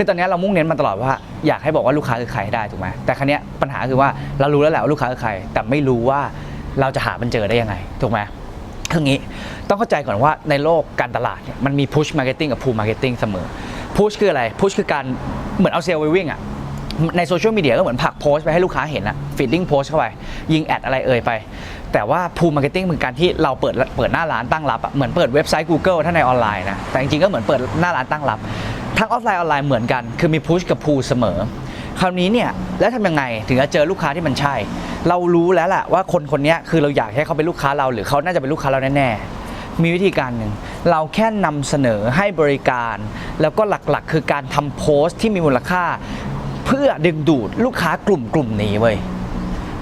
คือตอนนี้เรามุ่งเน้นมาตลอดว่าอยากให้บอกว่าลูกค้าคือใครให้ได้ถูกไหมแต่ครั้งนี้ปัญหาคือว่าเรารู้แล้วแหละว่าลูกค้าคือใคร แต่ไม่รู้ว่าเราจะหามันเจอได้ยังไงถูกไหมคืองี้ต้องเข้าใจก่อนว่าในโลกการตลาดเนี่ยมันมี push marketing กับ pull marketing เสมอ push คืออะไร push คือการเหมือนเอาเซลล์ไปวิ่งอะในโซเชียลมีเดียก็เหมือนผลักโพสต์ไปให้ลูกค้าเห็นอะฟีดดิ้งโพสต์เข้าไป ยิงแอดอะไรเอ่ยไป แต่ว่าพูมาร์เก็ตติ้งเป็นการที่เราเปิดเปิดหน้าร้านตั้งรับอะเหมือนเปิดเว็บไซต์ Google ถ้าในออนไลน์นะแต่จริงๆก็เหมือนเปิดหน้าร้านตั้งรับ ทั้งออฟไลน์ออนไลน์เหมือนกัน คือมีพุชกับพูเสมอ คราวนี้เนี่ยแล้วทำยังไงถึงจะเจอลูกค้าที่มันใช่ เรารู้แล้วแหละว่าคนคนนี้คือเราอยากให้เขาเป็นลูกค้าเรา หรือเขาน่าจะเป็นลูกค้าเราแน่ๆมีวิธีการหนึ่งเราแค่นำเสนอให้บริการ แล้วก็หลักๆ คือการทำโพสต์ที่มีมูลค่า เพื่อดึงดูดลูกค้ากลุ่มกลุ่มนี้เว้ย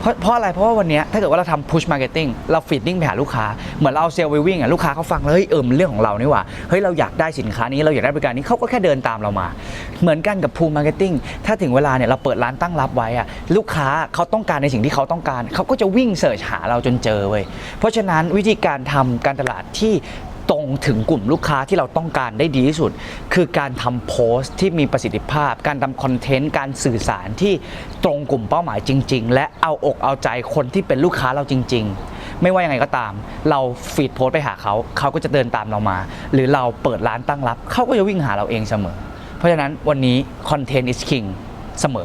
ราะเพราะอะไรเพราะว่าวันนี้ถ้าเกิดว่าเราทำ push marketing เรา feeding ไปหาลูกค้า เหมือนเราเอาเซลล์ไปวิ่งอะลูกค้าเขาฟังแล้วเฮ้ยเออมันเรื่องของเรานี่หว่าเฮ้ยเราอยากได้สินค้านี้เราอยากได้บริการนี้เขาก็แค่เดินตามเรามา เหมือนกันกับ pull marketing ถ้าถึงเวลาเนี่ยเราเปิดร้านตั้งรับไว้อะลูกค้าเขาต้องการในสิ่งที่เขาต้องการ เขาก็จะวิ่งเสิร์ชหาเราจนเจอเว้ยเพราะฉะนั้นวิธีการทำการตลาดที่ ตรงถึงกลุ่มลูกค้าที่เราต้องการได้ดีที่สุด คือการทำโพสต์ที่มีประสิทธิภาพ การทำคอนเทนต์การสื่อสารที่ตรงกลุ่มเป้าหมายจริง ๆ และเอาอกเอาใจคนที่เป็นลูกค้าเราจริง ๆ ไม่ว่ายังไงก็ตาม เราฟีดโพสต์ไปหาเขา เขาก็จะเดินตามเรามา หรือเราเปิดร้านตั้งรับ เขาก็จะวิ่งหาเราเองเสมอ เพราะฉะนั้นวันนี้ content is king เสมอ